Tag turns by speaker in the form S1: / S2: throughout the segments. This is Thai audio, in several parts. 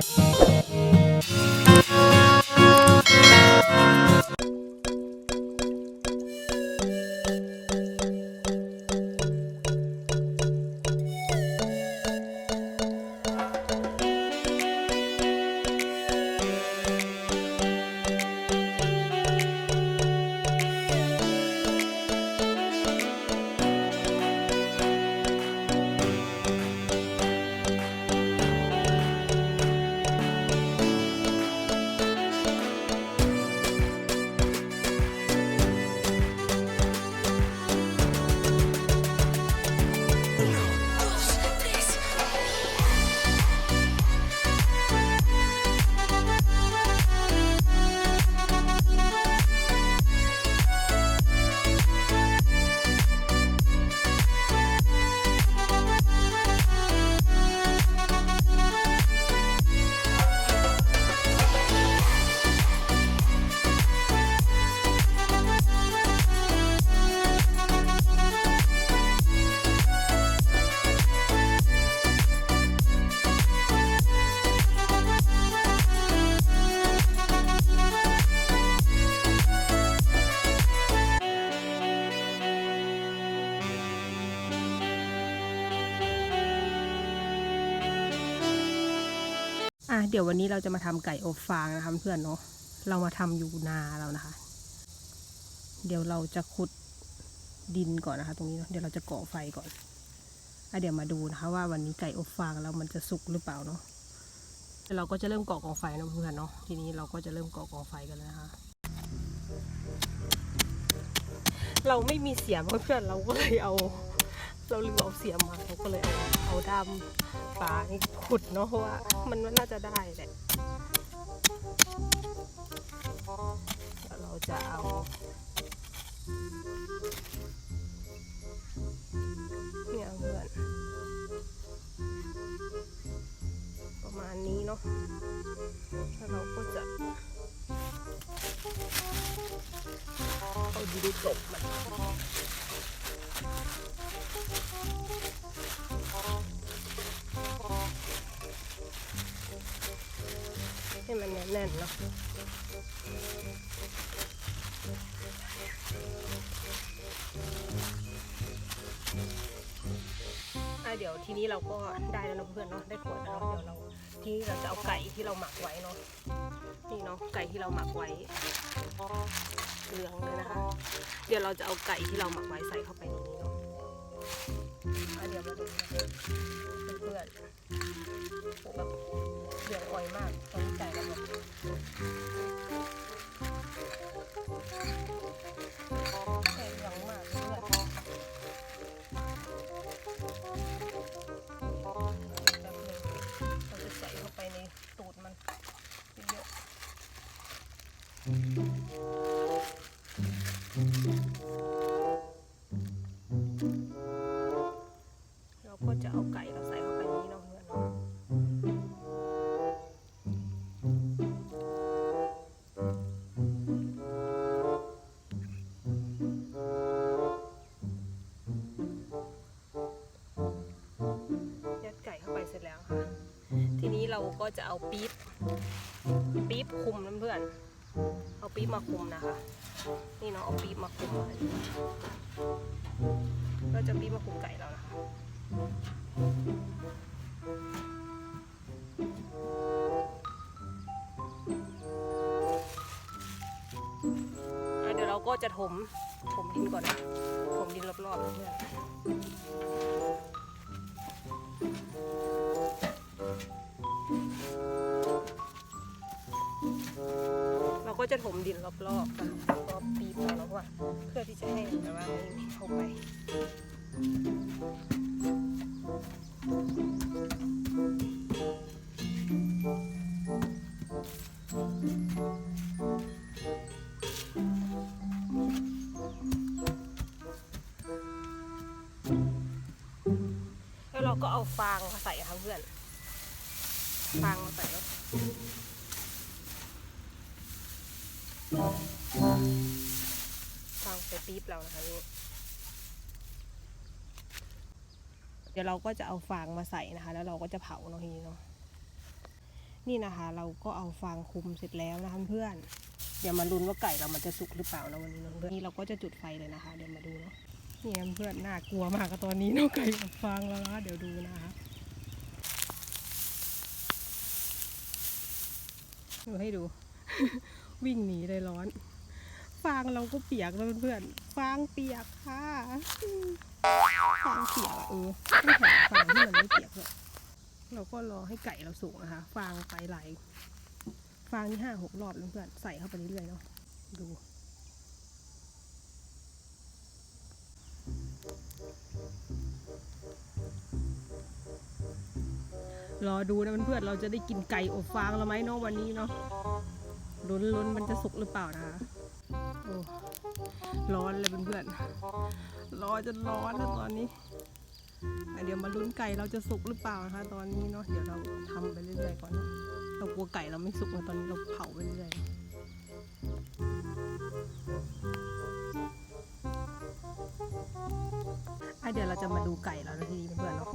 S1: Thank you. อะเดี๋ยววันนี้เราจะมาทำไก่อบฟางนะคะเพื่อนเนาะเรามาทำอยู่นาแล้วนะคะ เดี๋ยวเราจะขุดดินก่อนนะคะ ตรงนี้เนอะเดี๋ยวเราจะก่อไฟก่อนอะเดี๋ยวมาดูนะคะ ว่าวันนี้ไก่อบฟางเรามันจะสุกหรือเปล่าเนาะเราก็จะเริ่มก่อกองไฟนะเพื่อนเนาะทีนี้เราก็จะเริ่มก่อกองไฟกันแล้วนะคะเราไม่มีเสียมเพื่อนเราก็เลยเอา เราลืมเอาเสียมมาเราก็เลยเอาเอาด้ามปาขุดเนาะเพราะว่ามันน่าจะได้แหละเราจะเอาเนี่ยเพื่อนประมาณนี้เนาะแล้วเราก็จะเอาดินกลบมัน ให้มันแน่นๆเนาะอะเดี๋ยวทีนี้เราก็ได้แล้วนะเพื่อนเนาะได้ขวดแล้วเดี๋ยวเราทีนี้เราจะเอาไก่ที่เราหมักไว้เนาะนี่เนาะไก่ที่เราหมักไว้เหลืองเลยนะคะ เดี๋ยวเราจะเอาไก่ที่เราหมักไว้ใส่เข้าไป เนาะอะเดี๋ยวมาดูนะคะเพื่อน เราก็จะเอาปี๊บปี๊บคุมเพื่อนเอาปี๊บมาคุมนะคะ นี่เนาะเอาปี๊บมาคุมเราจะปี๊บมาคุมไก่เรานะคะอะเดี๋ยวเราก็จะถมถมดินก่อนนะถมดินรอบๆเพื่อน จะถมดินรอบๆรอบปีบแล้วว่าเพื่อที่จะให้แต่ว่าไม่ไม่เข้าไปแล้วเราก็เอาฟางมาใส่ค่ะเพื่อน ฟาง เรานะคะนี่เดี๋ยวเราก็จะเอาฟางมาใส่นะคะ แล้วเราก็จะเผาเนาะทีนี้เนาะนี่นะคะ เราก็เอาฟางคุมเสร็จแล้วนะคะเพื่อนเดี๋ยวมาลุ้นว่าไก่เรามันจะสุกหรือเปล่านะวันนี้เนาะเพื่อนนี่เราก็จะจุดไฟเลยนะคะ เดี๋ยวมาดูเนาะนี่เพื่อนน่ากลัวมากกับตอนนี้เนาะไก่ฟางแล้วนะเดี๋ยวดูนะคะดูให้ดู วิ่งหนีเลยร้อน ฟางเราก็เปียกแล้วเพื่อนๆฟางเปียกค่ะฟางเปียกเออไม่แถมฟางที่มันไม่เปียกเลยเราก็รอให้ไก่เราสุกนะคะ ฟางไปไหลายฟางนี่ห้าหกรอบแล้วเพื่อนใส่เข้าไปเรื่อยๆเนาะดูรอดูนะเพื่อนๆเราจะได้กินไก่อบฟางแล้วไหมเนาะวันนี้เนาะลุ้นล้นๆมันจะสุกหรือเปล่านะคะ ร้อนเลยเพื่อนๆรอจนร้อนแล้วตอนนี้เดี๋ยวมาลุ้นไก่เราจะสุกหรือเปล่านะคะ ตอนนี้เนาะ เดี๋ยวเราทำไปเรื่อยๆก่อนเนาะเรากลัวไก่เราไม่สุกนะตอนนี้เราเผาไปเรื่อยๆอะเดี๋ยวเราจะมาดูไก่เรานะทีนี้เพื่อนๆเนาะ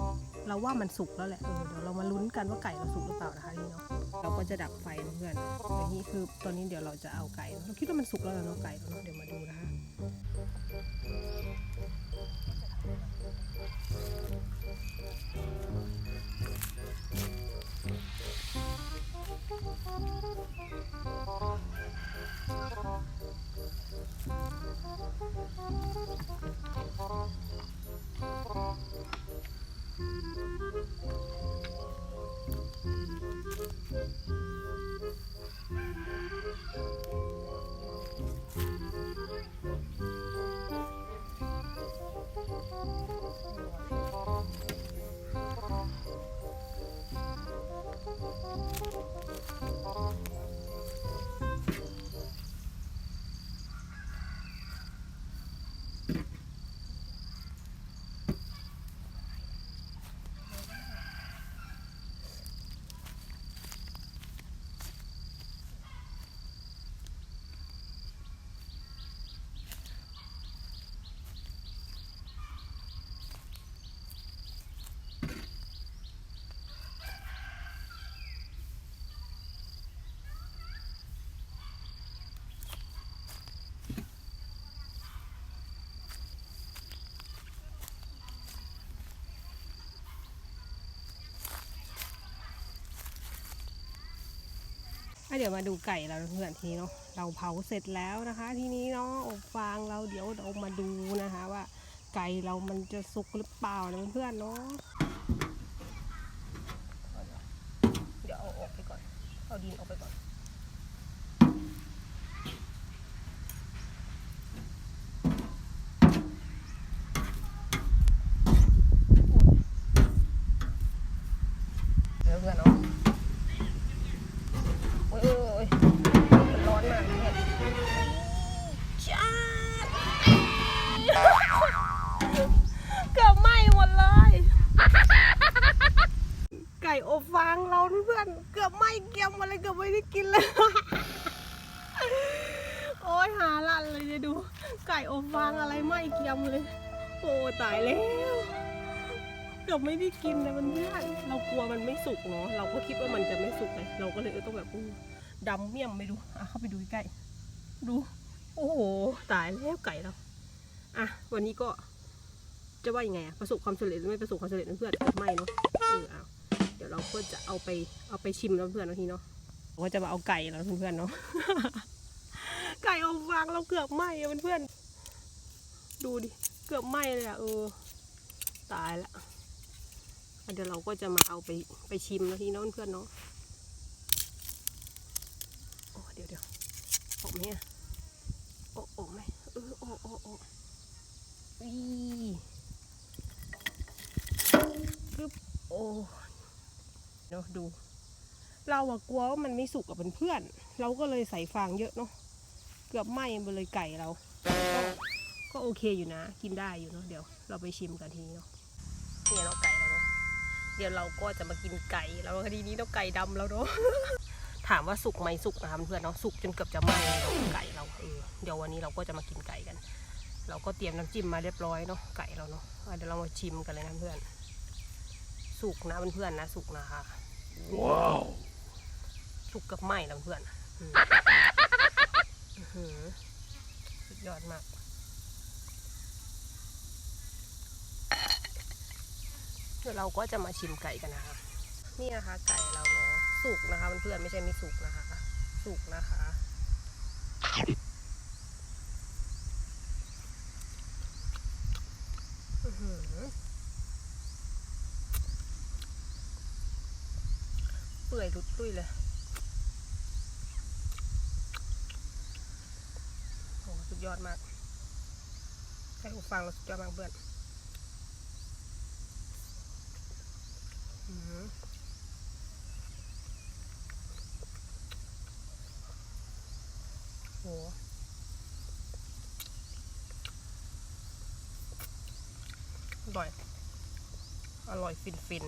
S1: เราว่ามันสุกแล้วแหละ เออ เดี๋ยวเรามาลุ้นกันว่าไก่เราสุกหรือเปล่านะคะนี่เนาะ เราก็จะดับไฟเพื่อนอย่างนี้คือตอนนี้เดี๋ยวเราจะเอาไก่เราคิดว่ามันสุกแล้วนะเนาะไก่เราเนาะเดี๋ยวมาดูนะคะ เดี๋ยวมาดูไก่เราเพื่อนทีเนาะเราเผาเสร็จแล้วนะคะ ทีนี้เนาะอบฟางเราเดี๋ยวเรามาดูนะคะ ว่าไก่เรามันจะสุกหรือเปล่านะเพื่อนเนาะเดี๋ยวเอาออกไปก่อน เอาดินออกไปก่อนางเราเพื่อนเกือบไหม้เกรียมหมดเลยเกือบไม่ได้กินเลยโอ้ยหาลันเลยจะดู ไก่อบฟางอะไรไหม้เกรียมเลยโอ้ตายแล้วเกือบไม่ได้กินเลยมันเพื่อนเรากลัวมันไม่สุกเนาะเราก็คิดว่ามันจะไม่สุกเลยเราก็เลยต้องแบบอู้ดำเมี่ยมไปดูอะเข้าไปดูใกล้ดู โอ้โหตายแล้วไก่เราอะวันนี้ก็จะว่ายังไงอะประสบความสำเร็จหรือไม่ประสบความสำเร็จเพื่อนไม่เนาะเออเอา ดี๋ยวเราก็จะเอาไปเอาไปชิมแล้วเพื่อนเนาะทีเนาะเราก็จะมาเอาไก่แล้วเพื่อนๆเนาะไก่เอาวางเราเกือบไหม้อะเพื่อนๆดูดิเกือบไหม้เลยอะเออตายละเดี๋ยวเราก็จะมาเอาไปไปชิมนะทีเน้องเพื่อนเนาะโอ้เดี๋ยวเดี๋ยวออกไหมอะโอ้ออกไหมเออโอ้โอ้โอ้อีปึ๊บโอ้ เนาะดู เราอะกลัวว่ามันไม่สุกกับเพื่อนเราก็เลยใส่ฟางเยอะเนาะเกือบไหม้ไปเลยไก่เราก็ก็โอเคอยู่นะ กินได้อยู่เนาะเดี๋ยวเราไปชิมกันทีเนาะเนี่ยเนาไก่เราเนาะเดี๋ยวเราก็จะมากินไก่แล้วคดีนี้เราไก่ดำแล้วเนาะถามว่าสุกไหมสุกนะคะเพื่อนเนาะสุกจนเกือบจะไหม้เราไก่เราเออเดี๋ยววันนี้เราก็จะมากินไก่กัน เราก็เตรียมน้ำจิ้มมาเรียบร้อยเนาะไก่เราเนาะเดี๋ยวเรามาชิมกันเลยนะเพื่อน สุกนะเพื่อนๆนะสุกนะคะ
S2: Wow.
S1: สุกกับไหมแล้วเพื่อนอืมอื้อหือสุดยอดมากเดี๋ยวเราก็จะมาชิมไก่กันนะคะนี่นะคะไก่เราเนาะสุกนะคะเพื่อนๆไม่ใช่ไม่สุกนะคะ สุกนะคะอื้อหือเปื่ อยรุดตุ้ยเลยโอ้สุดยอดมากใช้หูฟังเราสุดยอดมากเพื่อนอื้อหือโหอร่อย อร่อยฟินฟิน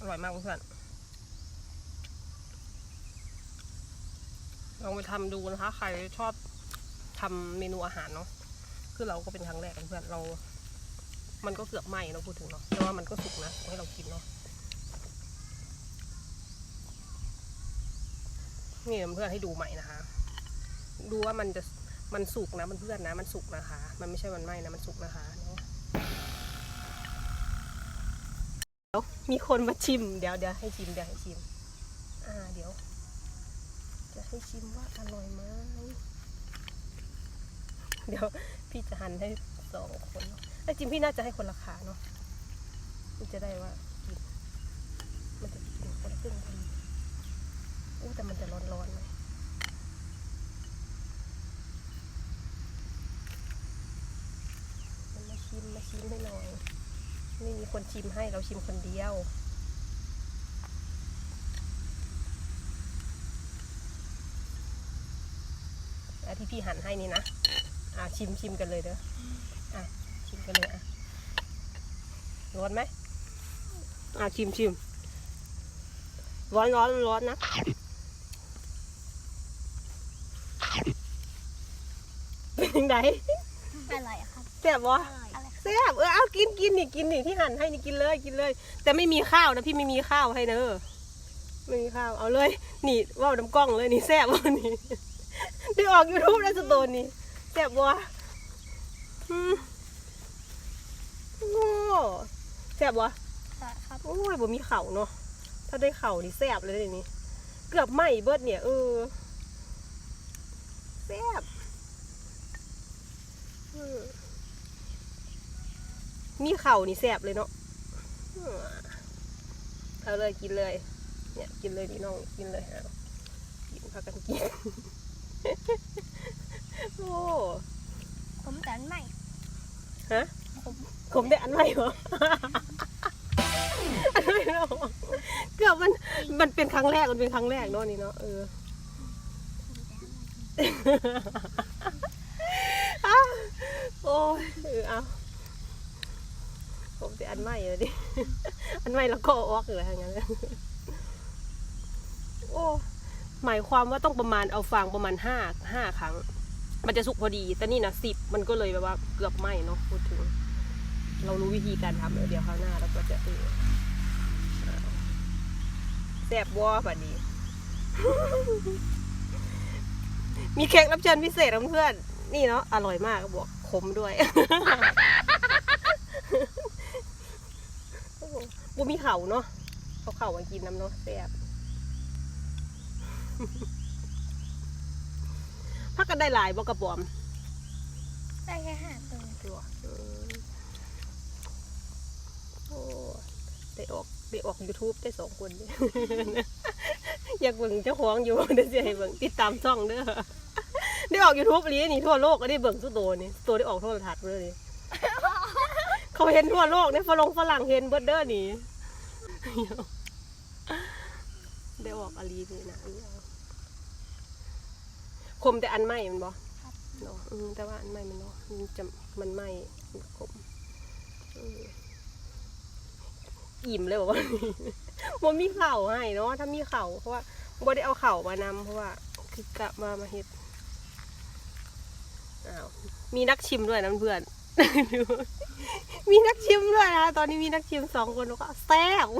S1: อร่อยมากเพื่อนลองไปทำดูนะคะ ใครชอบทำเมนูอาหารเนาะคือเราก็เป็นครั้งแรกเพื่อนเรา มันก็เกือบไหม้เนอะพูดถึงเนาะแต่ว่ามันก็สุกนะให้เรากินเนาะนี่เพื่อนให้ดูใหม่นะคะ ดูว่ามันจะมันสุกนะมันเพื่อนนะ มันสุกนะคะ มันไม่ใช่มันไหม้นะมันสุกนะคะเนาะ เดี๋ยวมีคนมาชิมเดี๋ยวเดี๋ยวให้ชิมเดี๋ยวให้ชิม อ่าเดี๋ยว จะให้ชิมว่าอร่อยไหมเดี๋ยวพี่จะหั่นให้สองคนเนาะไอ้จริงพี่น่าจะให้คนละขาเนาะมันจะได้ว่ากินมันจะกินคนละครึ่งพอดีอู้แต่มันจะร้อนๆหน่อยมันมาชิมมาชิมให้หน่อย ไม่มีคนชิมให้เราชิมคนเดียวอะที่พี่หั่นให้นี่นะ อะชิมชิมกันเลยเด้อ อะชิมกันเลยอะร้อนไหมอะชิมชิมร้อนร้อนร้อนนะเป็นยังไง
S2: อร่อยอะครับ
S1: แซ่บวะ
S2: อร่อยอะไร
S1: แซ่บเออเอากินกินนี่กินนี่ที่หั่นให้นี่กินเลยกินเลย แต่ไม่มีข้าวนะพี่ไม่มีข้าวให้เนอะไม่มีข้าวเอาเลยนี่ว่าวน้ำกล้องเลยนี่แซ่บวะนี่ได้ออกยูทูบแล้วสโตนนี่แซ่บวะอืมโอ้แซ่บวะ
S2: ครับ
S1: โอ้ยบ่มีเข่าเนาะถ้าได้เข่านี่แซ่บเลยเดี๋ยวนี้เกือบไหมเบิดเนี่ยเออแซ่บอื มมีเข่านี่แสบเลยเนาะอืมเอาเลยกินเลย เนี่ยกินเลยพี่น้องกินเลยเอากินพากันกิน โอ้
S2: ผมแต่ไม่
S1: ฮะผมได้อันใหม่เหรออันใหม่เหรอเกือบมันมันเป็นครั้งแรกมันเป็นครั้งแรกเนาะนี่เนาะเออ อ้าวโอ้ยเออเอาผมจะอั นใหม่เลยดิ อันใหม่แล้วก็ออกเลยทางนั้นโอ้หมายความว่าต้องประมาณเอาฟางประมาณห้าห้าครั้ง มันจะสุกพอดี แต่นี่นะสิบมันก็เลยแบบว่าเกือบไหม้เนาะพูดถึง เรารู้วิธีการทำเดี๋ยวคราวหน้าเราก็จะเออเอาแซบวอแบบนี้ มีเค้กรับเชิญพิเศษเพื่อน นี่เนาะอร่อยมากบวกขมด้วย บูมีเข่าเนาะเขาเข่ามากินน้ำเนาะแซ่บพักกันได้หลายบอกกระบอม
S2: ได้แค่ห้าตัว
S1: ตัวอืมโอ้ได้ออกได้ออก YouTube ได้สองคนเนี่ยอยากเบิ่งเจ้าของอยู่เดี๋ยวจะให้เบิ่งติดตามช่องเด้อได้ออก YouTube อันนี้นี่ทั่วโลกก็ได้เบิ่งสุดโตนี่ตัวได้ออกโทรทัศน์เลยนี่เขาเห็นทั่วโลกเนี่ยฝรั่งฝรั่งเห็นเบิร์ดเด้อนี่ ได้ออกอลีนี่นะอันนี้คมแต่อันไหม้มันบ่
S2: ครับ
S1: เนาะแต่ว่าอันใหม่มันเนาะมันจะมันไหม่ขมอิ่มเลยบอกว่ามันมีเข่าให้เนาะถ้ามีเข่าเพราะว่าบ่ได้เอาเข่ามานำเพราะว่า คือกะมามาเฮ็ดอ้าวมีนักชิมด้วยนะเพื่อน มีนักชิมด้วยนะ ตอนนี้มีนักชิมสองคนแล้วก็แซ่บเ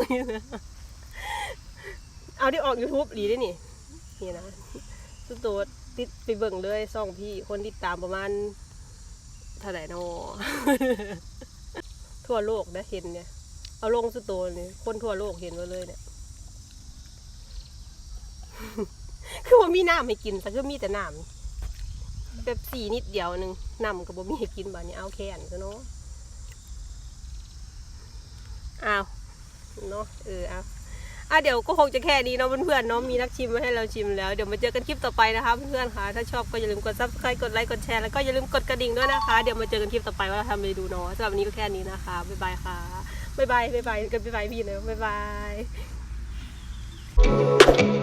S1: เอาที่ออก YouTube ดีได้นี่ นี่นะสุดโตติดไปเบิ่งเลยซ่องพี่คนติดตามประมาณเท่าไหร่นอทั่วโลกนะเห็นเนี่ย เอาลงสุดโตนี่คนทั่วโลกเห็นมาเลยเนี่ยคือว่ามีน้ำให้กินแต่ก็มีแต่น้ำ แบบสีนิดเดียวหนึ่งน้ำกับบ่มีให้กินบ้านี้เอาแค่นซะเนาะเอาเนาะเออเอาอะเดี๋ยวก็คงจะแค่นี้เนาะเพื่อนๆเนาะมีนักชิมมาให้เราชิมแล้ว เดี๋ยวมาเจอกันคลิปต่อไปนะคะเพื่อนๆค่ะ ถ้าชอบก็อย่าลืมกด subscribe กดไลค์กดแชร์แล้วก็อย่าลืมกดกระดิ่งด้วยนะคะ เดี๋ยวมาเจอกันคลิปต่อไปว่าเราทำอะไรดูเนาะสำหรับวันนี้ก็แค่นี้นะคะบ๊ายบายค่ะบ๊ายบายบ๊ายบายกันบ๊ายบายพี่เนะบ๊ายบาย